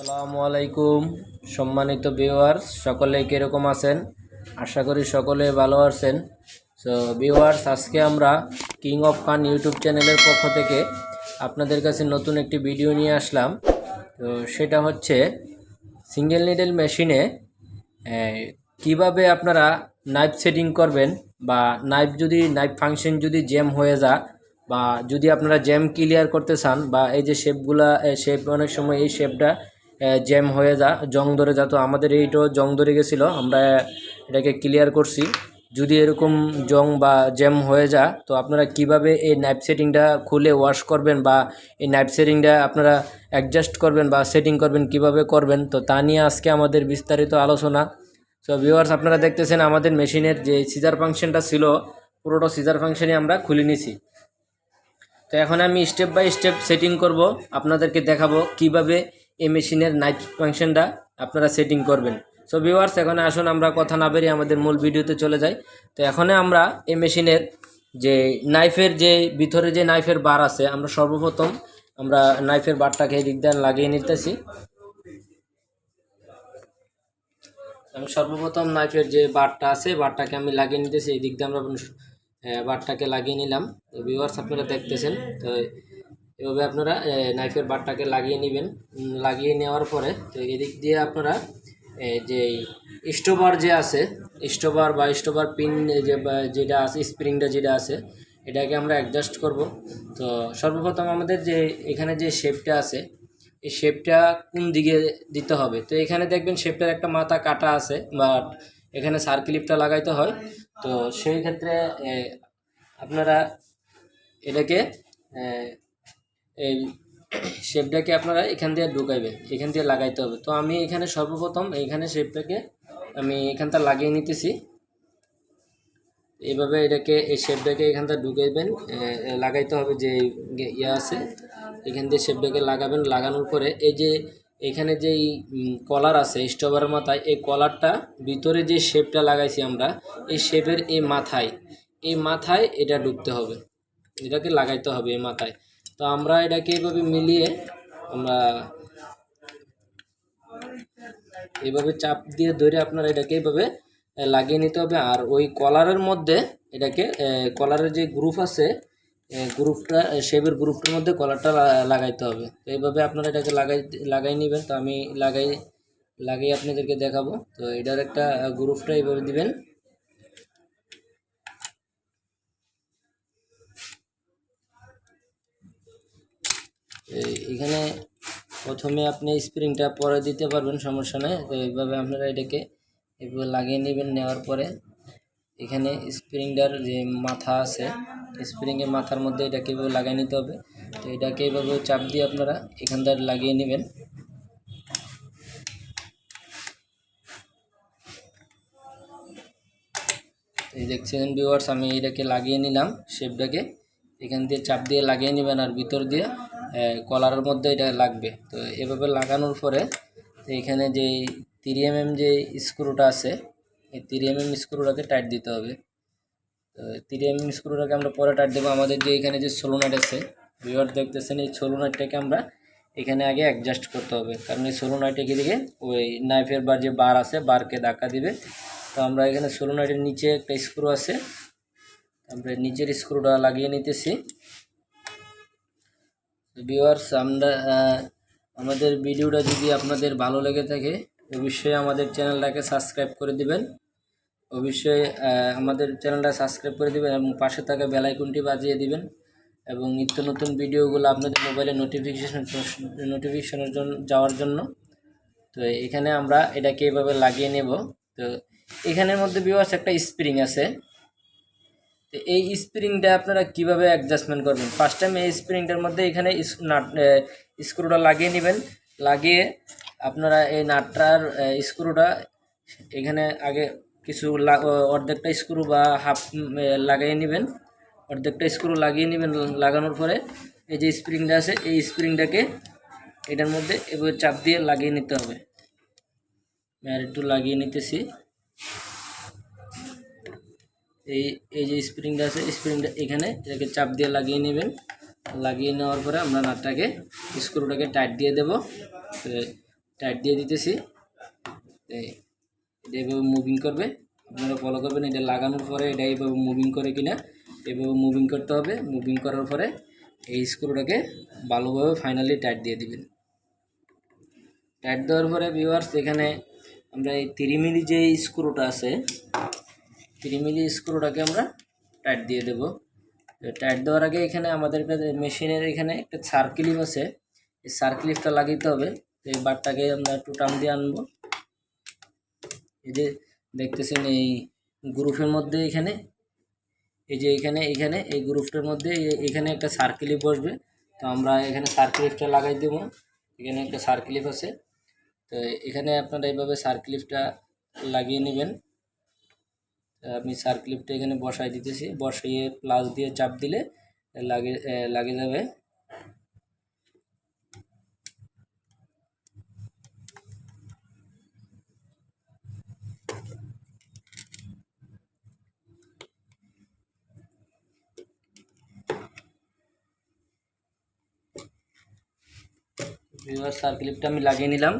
আসসালামু আলাইকুম, সম্মানিত ভিউয়ার্স সকলে কীরকম আছেন? আশা করি সকলে ভালো আছেন। সো ভিউয়ার্স আজকে আমরা কিং অফ খান ইউটিউব চ্যানেলের পক্ষ থেকে আপনাদের কাছে নতুন একটি ভিডিও নিয়ে আসলাম। তো, সেটা হচ্ছে সিঙ্গেল নিডেল মেশিনে কীভাবে আপনারা নাইফ সেটিং করবেন বা নাইফ যদি নাইফ ফাংশন যদি জ্যাম হয়ে যায় বা যদি আপনারা জ্যাম ক্লিয়ার করতে চান বা এই যে শেপগুলা শেপ অনেক সময় এই শেপটা জ্যাম হয়ে যা, জং ধরে যা। তো আমাদের এইটাও জং ধরে গেছিল, আমরা এটাকে ক্লিয়ার করছি। যদি এরকম জং বা জ্যাম হয়ে যা, তো আপনারা কীভাবে এই নাইফ সেটিংটা খুলে ওয়াশ করবেন বা এই নাইফ সেটিংটা আপনারা অ্যাডজাস্ট করবেন বা সেটিং করবেন, কীভাবে করবেন, তো তা নিয়ে আজকে আমাদের বিস্তারিত আলোচনা। সো ভিউয়ার্স আপনারা দেখতেছেন আমাদের মেশিনের যে সিজার ফাংশনটা ছিল, পুরোটা সিজার ফাংশনে আমরা খুলে নিছি। তো এখন আমি স্টেপ বাই স্টেপ সেটিং করব, আপনাদেরকে দেখাবো কীভাবে এই মেশিনের নাইট ফাংশনটা আপনারা সেটিং করবেন। সো ভিউয়ার্স এখন আসুন, আমরা কথা না বেরিয়ে আমাদের মূল ভিডিওতে চলে যাই। তো এখানে আমরা এই মেশিনের যে নাইফের যে ভিতরে যে নাইফের বার আছে, আমরা সর্বপ্রথম আমরা নাইফের বারটাকে এদিক দিয়ে লাগিয়ে নিতেছি। আমি সর্বপ্রথম নাইফের যে বারটা আছে বারটাকে আমি লাগিয়ে নিতেছি। এই দিক দিয়ে আমরা বারটাকে লাগিয়ে নিলাম। তো ভিউয়ার্স আপনারা দেখতেছেন, তো এভাবে আপনারা নাইফের বারটাকে লাগিয়ে নেবেন। লাগিয়ে নেওয়ার পরে তো এদিক দিয়ে আপনারা যে স্টোবার যে আছে, স্টোবার বা স্টোবার পিন যে যেটা আছে, স্প্রিংটা যেটা আছে, এটাকে আমরা অ্যাডজাস্ট করব। তো সর্বপ্রথম আমাদের যে, এখানে যে শেপটা আছে, এই শেপটা কোন দিকে দিতে হবে? তো এখানে দেখবেন শেপটার একটা মাথা কাটা আছে, বা এখানে সার্কিলিপটা লাগাইতে হয়। তো সেই ক্ষেত্রে আপনারা এটাকে এই শেপটাকে আপনারা এখান দিয়ে ঢুকাইবেন এখান দিয়ে লাগাইতে হবে। তো আমি এখানে সর্বপ্রথম এইখানে শেপটাকে আমি এখানটা লাগিয়ে নিতেছি। এইভাবে এটাকে, এই শেপটাকে এখানটা ঢুকাইবেন লাগাইতে হবে যে ইয়ে আছে, এখান দিয়ে শেপটাকে লাগাবেন। লাগানোর পরে এই যে এখানে যেই কলার আছে স্টোভারের মাথায়, এই কলারটা ভিতরে যে শেপটা লাগাইছি আমরা, এই শেপের এই মাথায় এই মাথায় এটা ঢুকতে হবে। এটাকে লাগাইতে হবে এই মাথায়। তো আমরা এটাকে এইভাবে মিলিয়ে আমরা এইভাবে চাপ দিয়ে ধরে আপনারা এটাকে এইভাবে আহ, লাগিয়ে নিতে হবে। আর ওই কলারের মধ্যে এটাকে কলারের যে গ্রুপ আছে গ্রুপটা শেপের গ্রুপটার মধ্যে কলারটা লাগাইতে হবে। তো এইভাবে আপনারা এটাকে লাগাই লাগাই নেবেন। তো আমি লাগাই লাগিয়ে আপনাদেরকে দেখাবো। তো এটার একটা গ্রুপটা এইভাবে দিবেন। এখানে প্রথমে আপনি স্প্রিংটা পরে দিতে পারবেন, সমস্যা নেই। তো এইভাবে আপনারা এটাকে এভাবে লাগিয়ে নেবেন, নেওয়ার পরে এখানে স্প্রিংটার যে মাথা আছে স্প্রিংয়ের মাথার মধ্যে এটাকে এইভাবে লাগিয়ে নিতে হবে। তো এটাকে এইভাবে চাপ দিয়ে আপনারা এখানটা লাগিয়ে নেবেন। এই দেখছেন ভিউয়ার্স আমি এটাকে লাগিয়ে নিলাম শেপটাকে এখান দিয়ে চাপ দিয়ে লাগিয়ে নেবেন আর ভিতর দিয়ে কলারের মধ্যে এটা লাগবে। তো এভাবে লাগানোর পরে তো এখানে যে তিরি এম এম যে স্ক্রুটা আছে, এই তিরি এম এম স্ক্রুটাকে টাইট দিতে হবে। তো তিরি এম এম স্ক্রুটাকে আমরা পরে টাইট দেবো। আমাদের যে এখানে যে সোলোনাট আছে ভিউয়ার দেখতেছেন, এই সোলোনাটটাকে আমরা এখানে আগে অ্যাডজাস্ট করতে হবে। কারণ এই সোলোনাইটে দিকে ওই নাইফের বার যে বার আছে বারকে ধাক্কা দিবে। তো আমরা এখানে সোলোনাইটের নিচে একটা স্ক্রু আছে। আমরা নিচের স্ক্রুটা লাগিয়ে নিতেছি। ভিউয়ার্স আমরা আমাদের ভিডিওটা যদি আপনাদের ভালো লেগে থাকে, অবশ্যই আমাদের চ্যানেলটাকে সাবস্ক্রাইব করে দিবেন। অবশ্যই আমাদের চ্যানেলটা সাবস্ক্রাইব করে দিবেন এবং পাশে থাকা বেল আইকনটি বাজিয়ে দিবেন এবং নিত্য নতুন ভিডিওগুলো আপনাদের মোবাইলে নোটিফিকেশন নোটিফিকেশনের জন্য যাওয়ার জন্য। তো এখানে আমরা এটাকে এভাবে লাগিয়ে নেব। তো এখানের মধ্যে ভিউয়ার্স একটা স্প্রিং আছে। তো এই স্প্রিংটা আপনারা কীভাবে অ্যাডজাস্টমেন্ট করবেন? ফার্স্ট টাইম এই স্প্রিংটার মধ্যে এখানে স্ক্রুটা লাগিয়ে নেবেন। লাগিয়ে আপনারা এই নাটটার স্ক্রুটা এখানে আগে কিছু অর্ধেকটা স্ক্রু বা হাফ লাগিয়ে নেবেন। অর্ধেকটা স্ক্রু লাগিয়ে নেবেন লাগানোর পরে এই যে স্প্রিংটা আছে, এই স্প্রিংটাকে এটার মধ্যে এভাবে চাপ দিয়ে লাগিয়ে নিতে হবে। আর একটু লাগিয়ে নিতেছি। এই এই যে স্প্রিংটা আছে স্প্রিংটা এখানে এটাকে চাপ দিয়ে লাগিয়ে নেবেন। লাগিয়ে নেওয়ার পরে আমরা নাটটাকে স্ক্রুটাকে টাইট দিয়ে দেব। টাইট দিয়ে দিতেছি। এটা মুভিং করবে। আপনারা ফলো করবেন, এটা লাগানোর পরে এটা এইভাবে মুভিং করে কিনা, এভাবে মুভিং করতে হবে। মুভিং করার পরে এই স্ক্রুটাকে ভালোভাবে ফাইনালি টাইট দিয়ে দিবেন। টাইট দেওয়ার পরে ভিউয়ার্স এখানে আমরা এই তিরিমিলি যে স্ক্রুটা আছে তিরিমিলি স্ক্রুটাকে আমরা টাইট দিয়ে দেবো। টাইট দেওয়ার আগে এখানে আমাদের মেশিনের এখানে একটা সার্কিলিপ আছে। এই সার্কিলিপটা লাগিয়ে হবে। তো এই বারটাকে আমরা একটু টান দিয়ে আনব। এই যে দেখতেছেন এই গ্রুপের মধ্যে এখানে, এই যে এখানে এখানে, এই গ্রুপটার মধ্যে এখানে একটা সার্কিলিপ বসবে। তো আমরা এখানে সার্কিলিপটা লাগাই দেবো। এখানে একটা সার্কিলিপ আছে। তো এখানে আপনারা এইভাবে সার্কিলিপটা লাগিয়ে নেবেন। তা আমি সার্কিলিপটা এখানে বসাই দিতেছি। বসাইয়ে প্লাস দিয়ে চাপ দিলে লাগে লাগে যাবে। ভিউয়ার আমি লাগিয়ে নিলাম।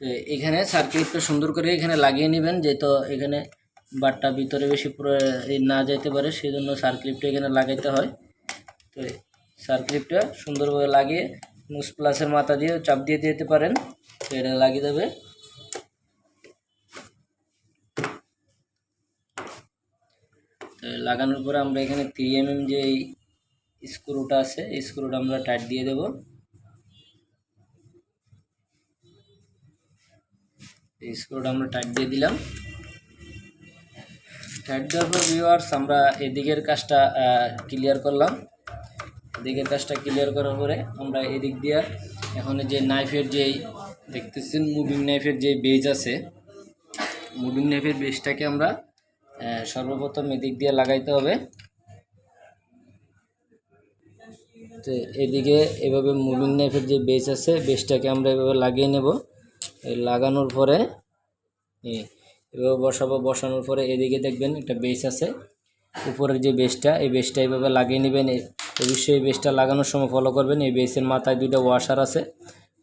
তো এখানে সার্কিলিপটা সুন্দর করে এখানে লাগিয়ে নেবেন, যেহেতু এখানে বারটা ভিতরে বেশি পুরো না যেতে পারে সেই জন্য সার্কিলিপটা এখানে লাগাইতে হয়। তো সার্কিলিপটা সুন্দরভাবে লাগিয়ে নুস প্লাসের মাথা দিয়ে চাপ দিয়ে দিতে পারেন, তো এটা লাগিয়ে দেবে। তো লাগানোর পরে আমরা এখানে থ্রি এম এম যে স্ক্রুটা আছে স্ক্রুটা আমরা টাইট দিয়ে দেবো। এই স্ক্রুটা আমরা টাইট দিয়ে দিলাম। টাইট দেওয়ার ভিউয়ার্স আমরা এদিকের কাজটা ক্লিয়ার করলাম। এদিকের কাজটা ক্লিয়ার করার পরে আমরা এদিক দিয়ে এখন যে নাইফের যেই, দেখতেছেন মুভিং নাইফের যে বেজ আছে মুভিং নাইফের বেজটাকে আমরা সর্বপ্রথম এদিক দিয়ে লাগাইতে হবে। তো এদিকে এভাবে মুভিং নাইফের যে বেজ আছে বেজটাকে আমরা এভাবে লাগিয়ে নেব। লাগানোর পরে এভাবে বসাবো, বসানোর পরে এদিকে দেখবেন একটা বেস আছে। উপরের যে বেসটা, এই বেসটা এইভাবে লাগিয়ে নেবেন। অবশ্যই এই বেসটা লাগানোর সময় ফলো করবেন। এই বেসের মাথায় দুইটা ওয়াশার আছে।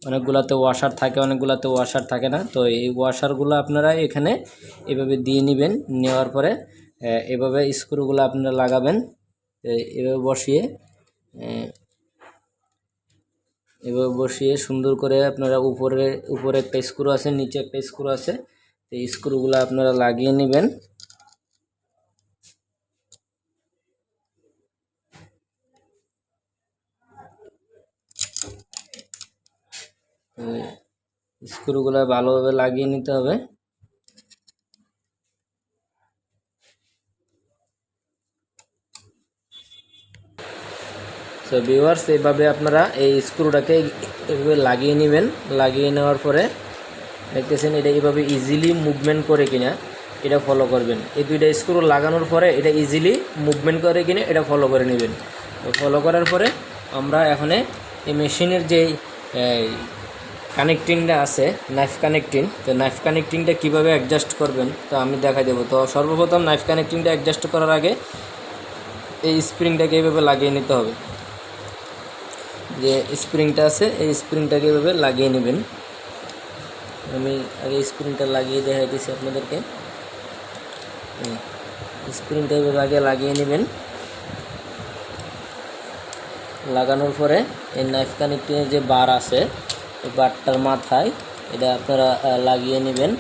অনেকগুলাতে ওয়াশার থাকে, অনেকগুলাতে ওয়াশার থাকে না। তো এই ওয়াশারগুলো আপনারা এখানে এভাবে দিয়ে নেবেন। নেওয়ার পরে এভাবে স্ক্রুগুলো আপনারা লাগাবেন। এভাবে বসিয়ে এভাবে বসিয়ে সুন্দর করে আপনারা উপরে উপরে একটা স্ক্রু আছে, নিচে একটা স্ক্রু আছে। তো স্ক্রুগুলো আপনারা লাগিয়ে নেবেন। স্ক্রুগুলো ভালোভাবে লাগিয়ে নিতে হবে। তো ভিউয়ার্স এইভাবে আপনারা এই স্ক্রুটাকে এভাবে লাগিয়ে নেবেন। লাগিয়ে নেওয়ার পরে দেখতেছেন, এটা এইভাবে ইজিলি মুভমেন্ট করে কিনা, এটা ফলো করবেন। এই দুইটা স্ক্রু লাগানোর পরে এটা ইজিলি মুভমেন্ট করে কিনে, এটা ফলো করে নেবেন। তো ফলো করার পরে আমরা এখানে এই মেশিনের যে কানেক্টিংটা আছে নাইফ কানেক্টিং তো নাইফ কানেক্টিংটা কীভাবে অ্যাডজাস্ট করবেন, তো আমি দেখা দেবো। তো সর্বপ্রথম নাইফ কানেক্টিংটা অ্যাডজাস্ট করার আগে এই স্প্রিংটাকে এইভাবে লাগিয়ে নিতে হবে। যে স্প্রিংটা আছে, এই স্প্রিংটাকে এভাবে লাগিয়ে নেবেন। আমি আগে স্প্রিংটা লাগিয়ে দেখাই দিচ্ছি আপনাদেরকে। স্প্রিংটা এভাবে আগে লাগিয়ে নেবেন। লাগানোর পরে এই নাইফ কানেক্টিংয়ের যে বার আছে, এই বারটার মাথায় এটা আপনারা লাগিয়ে নেবেন।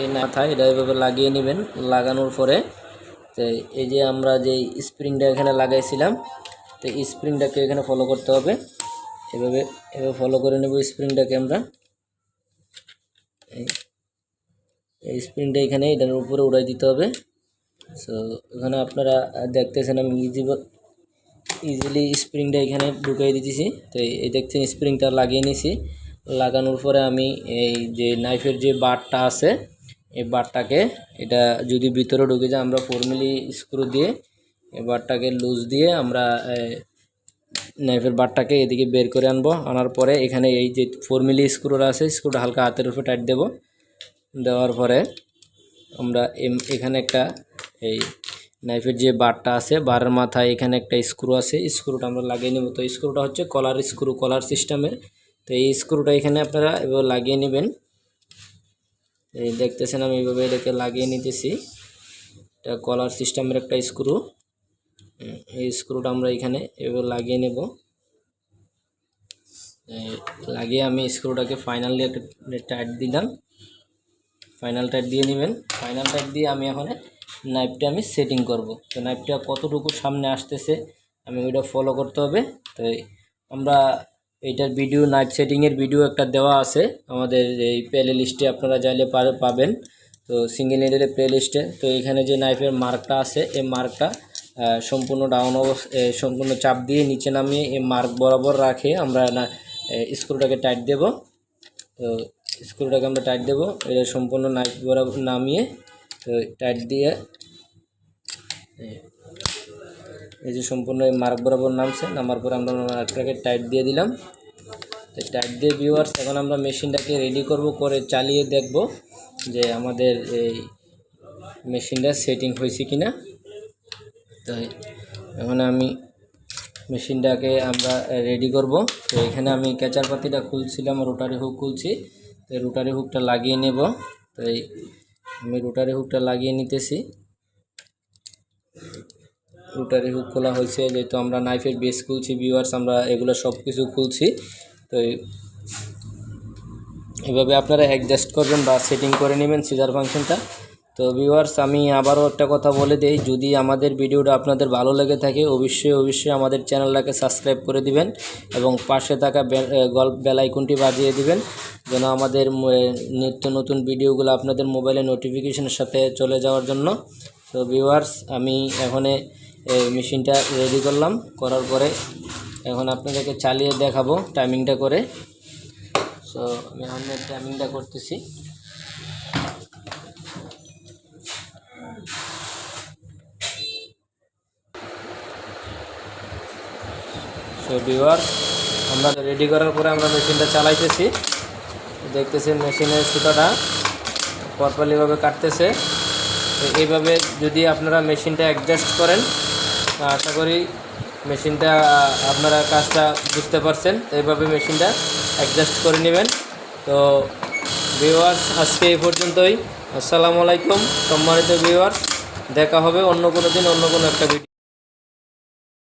এই মাথায় এটা এভাবে লাগিয়ে নেবেন। লাগানোর পরে তো এই যে আমরা যে স্প্রিংটা এখানে লাগাইছিলাম, তো স্প্রিংটাকে এখানে ফলো করতে হবে। এভাবে এভাবে ফলো করে নেব স্প্রিংটাকে আমরা। এই- স্প্রিংটা এখানে, এটার উপরে উড়াই দিতে হবে। সো এখানে আপনারা দেখতেছেন আমি ইজি ইজিলি স্প্রিংটা এখানে ঢুকিয়ে দিতেছি। তো এই- দেখছেন স্প্রিংটা লাগিয়ে নিছি। লাগানোর পরে আমি এই যে নাইফের যে বারটা আছে, এই বারটাকে এটা যদি ভিতরে ঢুকে যায়, আমরা ফর্মালি স্ক্রু দিয়ে এই বারটাকে লুজ দিয়ে আমরা নাইফের বারটাকে এদিকে বের করে আনব। আনার পরে এখানে এই যে ফর্মালি স্ক্রুটা আছে স্ক্রুটা হালকা হাতের উপরে টাইট দেবো। দেওয়ার পরে আমরা এখানে একটা এই নাইফের যে বারটা আছে, বারের মাথায় এখানে একটা স্ক্রু আছে। স্ক্রুটা আমরা লাগিয়ে নেব। তো স্ক্রুটা হচ্ছে কলার স্ক্রু কলার সিস্টেমের তো এই স্ক্রুটা এখানে আপনারা এবার লাগিয়ে নেবেন। এই দেখতেছেন আমি এইভাবে এটাকে লাগিয়ে নিতেছি। এটা কলার সিস্টেমের একটা স্ক্রু এই স্ক্রুটা আমরা এখানে এভাবে লাগিয়ে নেব। লাগিয়ে আমি স্ক্রুটাকে ফাইনালি একটা টাইট দিলাম। ফাইনাল টাইট দিয়ে নেবেন। ফাইনাল টাইট দিয়ে আমি এখন নাইফটা আমি সেটিং করব। তো নাইফটা কতটুকু সামনে আসতেছে আমি ওইটা ফলো করতে হবে। তো আমরা এইটার ভিডিও নাইফ সেটিংয়ের ভিডিও একটা দেওয়া আছে। আমাদের এই প্লে লিস্টে আপনারা চাইলে পাবেন। তো সিঙ্গেল নিডেলের প্লে লিস্টে তো এখানে যে নাইফের মার্কটা আছে, এই মার্কটা সম্পূর্ণ ডাউন অবস্থা সম্পূর্ণ চাপ দিয়ে নিচে নামিয়ে এই মার্ক বরাবর রাখে আমরা না স্ক্রুটাকে টাইট দেব। তো স্ক্রুটাকে আমরা টাইট দেবো। এটা সম্পূর্ণ নাইফ বরাবর নামিয়ে, তো টাইট দিয়ে এই- যে সম্পূর্ণ এই মার্ক বরাবর নামছে, নামার পরে আমরা মার্কটাকে টাইট দিয়ে দিলাম। তো টাইট দিয়ে ভিউয়ার্স এখন আমরা মেশিনটাকে রেডি করব, করে চালিয়ে দেখব যে আমাদের এই মেশিনটা সেটিং হয়েছে কি না তো এখন আমি মেশিনটাকে আমরা রেডি করব। তো এখানে আমি ক্যাচার পাতিটা খুলছিলাম রোটারি হুক খুলছি। তো রোটারি হুকটা লাগিয়ে নেব। তো এই আমি রোটারি হুকটা লাগিয়ে নিতেছি। রোটারি হুক খোলা হয়েছে, যেহেতু আমরা নাইফের বেস খুলছি ভিউয়ার্স আমরা এগুলো সব কিছু খুলছি। তো এভাবে আপনারা অ্যাডজাস্ট করবেন বা সেটিং করে নেবেন সিজার ফাংশনটা তো ভিউয়ার্স আমি আবারও একটা কথা বলে দেই, যদি আমাদের ভিডিওটা আপনাদের ভালো লেগে থাকে, অবশ্যই অবশ্যই আমাদের চ্যানেলটাকে সাবস্ক্রাইব করে দিবেন এবং পাশে থাকা গল্প বেলাইকনটি বাজিয়ে দিবেন, যেন আমাদের নিত্য নতুন ভিডিওগুলো আপনাদের মোবাইলে নোটিফিকেশনের সাথে চলে যাওয়ার জন্য। তো ভিউয়ার্স আমি এখানে মেশিনটা রেডি করলাম, করার পরে এখন আপনাদেরকে চালিয়ে দেখাবো টাইমিংটা করে। সো আমি এখন টাইমিংটা করতেছি। সো ভিউয়ার আমরা রেডি করার পরে আমরা মেশিনটা চালাইতেছি। দেখতেছেন মেশিনের সুতাটা প্রপারলিভাবে কাটতেছে। তো এইভাবে যদি আপনারা মেশিনটা অ্যাডজাস্ট করেন আশা করি মেশিনটা আপনারা কাজটা বুঝতে পারছেন। তো এইভাবে মেশিনটা অ্যাডজাস্ট করে নেবেন। তো ভিউয়ার্স আজকে এই পর্যন্তই। আসসালামু আলাইকুম। সম্মানিত ভিউয়ার্স দেখা হবে অন্য কোনো দিন, অন্য কোনো একটা ভিডিও